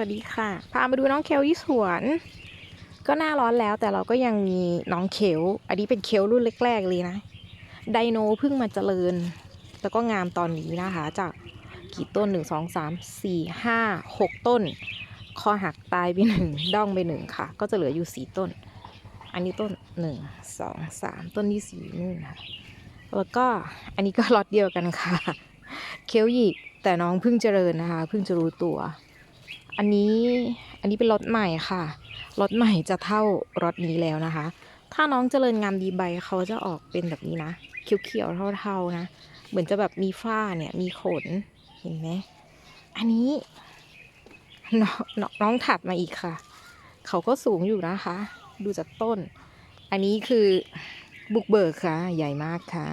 วัสดีค่ะ พามาดูน้องเคลที่สวน ก็หน้าร้อนแล้วแต่เราก็ยังมีน้องเคลอันนี้เป็นเคลรุ่นแรกๆเลยนะ ไดโนเพิ่งมาเจริญ แล้วก็งามตอนนี้นะคะ จากกี่ต้นหนึ่งสองสามสี่ห้าหกต้น คอหักตายไปหนึ่งด้องไปหนึ่งค่ะ ก็จะเหลืออยู่สี่ต้น อันนี้ต้นหนึ่งสองสามต้นที่สี่นู่นค่ะ แล้วก็อันนี้ก็ล็อตเดียวกันค่ะ เคลหยิกแต่น้องเพิ่งเจริญนะคะ เพิ่งจะรู้ตัว อันนี้อันนี้เป็นรถใหม่ค่ะ รถใหม่จะเท่ารถนี้แล้วนะคะ ถ้าน้องเจริญงามดีใบเขาจะออกเป็นแบบนี้นะ เขียวๆเท่าๆนะ เหมือนจะแบบมีฝ้าเนี่ย มีขน เห็นไหม อันนี้นนน้องถัดมาอีกค่ะ เขาก็สูงอยู่นะคะ ดูจากต้น อันนี้คือบุกเบิกค่ะ ใหญ่มากค่ะ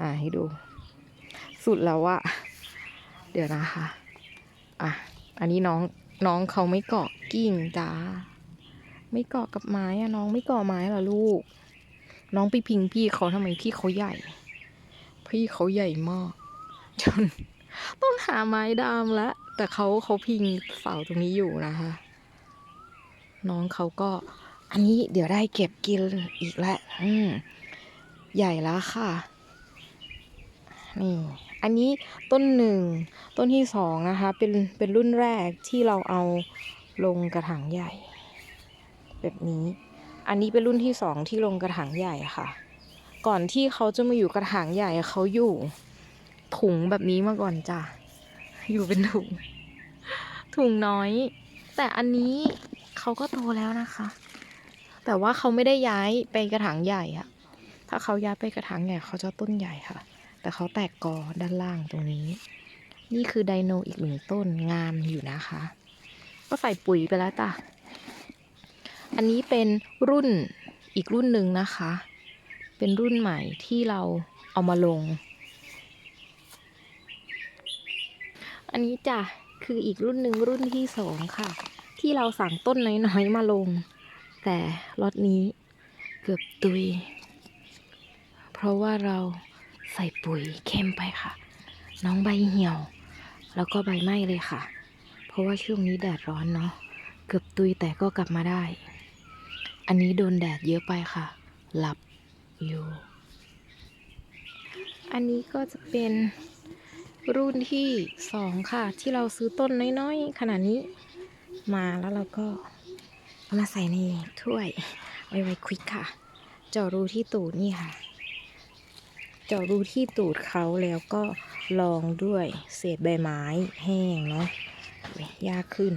อ่าให้ดู สุดแล้วอะเดี๋ยวนะคะ อะ อันนี้น้องน้องเขาไม่เกาะกิ่งจ้า ไม่เกาะกับไม้อะน้องไม่เกาะไม้เหรอลูก น้องไปพิงพี่เขาทำไมพี่เขาใหญ่ พี่เขาใหญ่มากจนต้องหาไม้ดามแล้วแต่เขาเขาพิงเสาตรงนี้อยู่นะคะ น้องเขาก็ อันนี้เดี๋ยวได้เก็บกินอีกแล้วอืมใหญ่แล้วค่ะ นี่ อันนี้ต้นหนึ่งต้นที่สองนะคะเป็นเป็นรุ่นแรกที่เราเอาลงกระถางใหญ่ แบบนี้ อันนี้เป็นรุ่นที่สองที่ลงกระถางใหญ่ค่ะ ก่อนที่เขาจะมาอยู่กระถางใหญ่เขาอยู่ถุงแบบนี้มาก่อนจ้ะอยู่เป็นถุง ถุงน้อย แต่อันนี้เขาก็โตแล้วนะคะ แต่ว่าเขาไม่ได้ย้ายไปกระถางใหญ่อะถ้าเขาย้ายไปกระถางใหญ่เขาจะต้นใหญ่ค่ะ แต่เขาแตกกอด้านล่างตรงนี้ นี่คือไดโนอีกหนึ่งต้นงามอยู่นะคะ ก็ใส่ปุ๋ยไปแล้วจ้ะ อันนี้เป็นรุ่นอีกรุ่นหนึ่งนะคะ เป็นรุ่นใหม่ที่เราเอามาลง อันนี้จ้ะคืออีกรุ่นหนึ่งรุ่นที่สองค่ะ ที่เราสั่งต้นน้อยๆมาลง แต่รถนี้เกือบตุย เพราะว่าเรา ส่ปุ๋ยเข้มไปค่ะ น้องใบเหี่ยว แล้วก็ใบไหม้เลยค่ะ เพราะว่าช่วงนี้แดดร้อนเนาะเกือบตุยแต่ก็กลับมาได้ อันนี้โดนแดดเยอะไปค่ะ หลับอยู่ อันนี้ก็จะเป็นรุ่นที่สองค่ะ ที่เราซื้อต้นน้อยๆขนาดนี้มาแล้วเราก็เอามาใส่ในถ้วยไว้ไว้ควิกค่ะ เจาะรูที่ตูดนี่ค่ะ เจาะรูที่ตูดเขาแล้วก็ลองด้วยเศษใบไม้แห้งเนาะยากขึ้น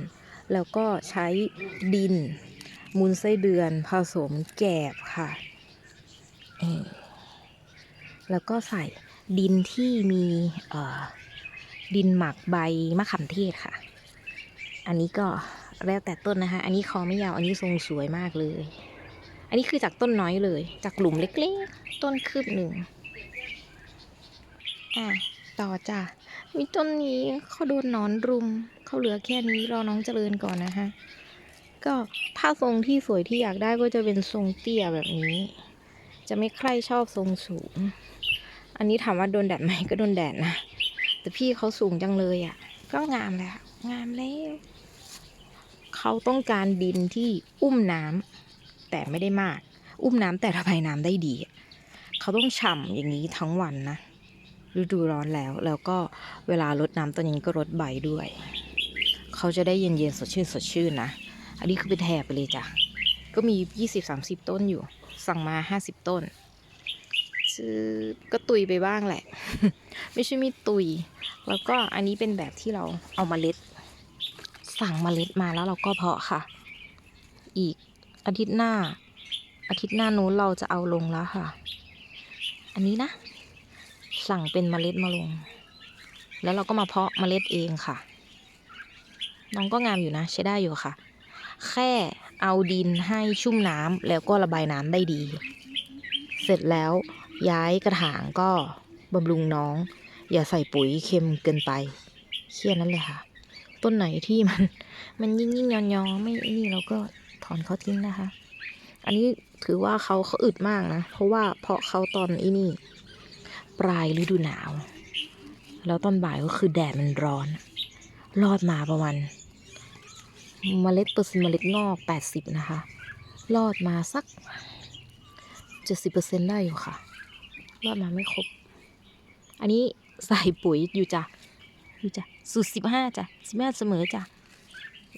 แล้วก็ใช้ดินมูลไส้เดือนผสมแกบค่ะ แล้วก็ใส่ดินที่มีดินหมักใบมะขามเทศค่ะ อันนี้ก็แล้วแต่ต้นนะคะ อันนี้คอไม่ยาว อันนี้ทรงสวยมากเลย อันนี้คือจากต้นน้อยเลย จากหลุมเล็กๆ ต้นคืบหนึ่ง อะต่อจ้ะวิต้นนี้เขาโดนนอนรุม เขาเหลือแค่นี้รอน้องเจริญก่อนนะคะก็ถ้าทรงที่สวยที่อยากได้ก็จะเป็นทรงเตี้ยแบบนี้ จะไม่ใครชอบทรงสูง อันนี้ถามว่าโดนแดดไหมก็โดนแดดนะ แต่พี่เขาสูงจังเลยอะ่ะ ก็งามแล้วงามแล้ว เขาต้องการดินที่อุ้มน้ำแต่ไม่ได้มาก อุ้มน้ำแต่ระบายน้ำได้ดี เขาต้องฉ่ำอย่างนี้ทั้งวันนะ ฤดูร้อนแล้ว แล้วก็เวลารดน้ำตอนนี้ก็รดใบด้วย เขาจะได้เย็นๆสดชื่นสดชื่นนะ อันนี้คือเป็นแถบไปเลยจ้ะ ก็มียี่สิบสามสิบต้นอยู่ สั่งมาห้าสิบต้นซื้อก็ตุยไปบ้างแหละ ไม่ใช่มีตุย แล้วก็อันนี้เป็นแบบที่เราเอามาเล็ด สั่งมเมล็ดมาแล้วเราก็เพาะค่ะ อีกอาทิตย์หน้า อาทิตย์หน้านู้นเราจะเอาลงแล้วค่ะ อันนี้นะ สั่งเป็นเมล็ดมาลง แล้วเราก็มาเพาะเมล็ดเองค่ะ น้องก็งามอยู่นะใช้ได้อยู่ค่ะ แค่เอาดินให้ชุ่มน้ำแล้วก็ระบายน้ำได้ดี เสร็จแล้วย้ายกระถางก็บำรุงน้อง อย่าใส่ปุ๋ยเค็มเกินไปเคี่ยนั้นเลยค่ะ ต้นไหนที่มัน มันยิ่งยิ่งยอนๆไม่นี่เราก็ถอนเขาทิ้งนะคะ อันนี้ถือว่าเขาเขาอึดมากนะ เพราะว่าเพาะเขาตอนอีนี่ ปลายฤดูหนาว แล้วตอนบ่ายก็คือแดดมันร้อน รอดมาประมาณเมล็ดเปอร์เซ็นต์เมล็ดงอก80นะคะ รอดมาสัก70%ได้อยู่ค่ะ รอดมาไม่ครบ อันนี้ใส่ปุ๋ยอยู่จ้ะอยู่จ้ะสูตร15จ้ะ15เสมอจ้ะ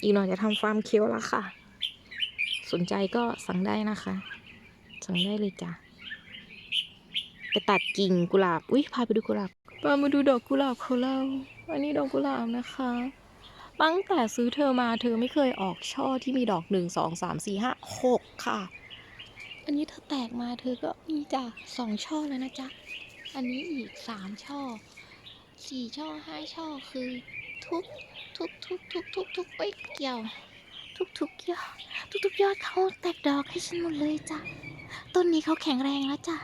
อีกหน่อยจะทำฟาร์มเคี้ยวแล้วค่ะ สนใจก็สั่งได้นะคะ สั่งได้เลยจ้ะ ไปตัดกิ่งกุหลาบ อุ้ยพาไปดูกุหลาบพามาดูดอกกุหลาบเของเราอันนี้ดอกกุหลาบนะคะ ตั้งแต่ซื้อเธอมาเธอไม่เคยออกช่อที่มีดอกหนึ่งสองสามสี่ห้าหกค่ะ อันนี้เธอแตกมาเธอก็มีจ้ะสองช่อแล้วนะจ๊ะ อันนี้อีกสามช่อสี่ช่อห้าช่อคือทุกทุกทุกทุกทุกทุกเอ้ยเกี่ยว ทุกทุกยอดทุกทุกยอดเขาแตกดอกให้ฉันหมดเลยจ้ะต้นนี้เขาแข็งแรงแล้วจ้ะ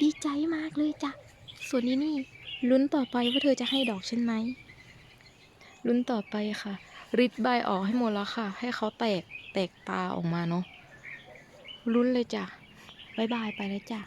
ดีใจมากเลยจ้ะ ส่วนนี้นี่ลุ้นต่อไปว่าเธอจะให้ดอกฉันไหมลุ้นต่อไปค่ะริดใบออกให้หมดแล้วค่ะ ให้เขาแตกแตกตาออกมาเนาะลุ้นเลยจ้ะบายบายไปแล้วจ้ะ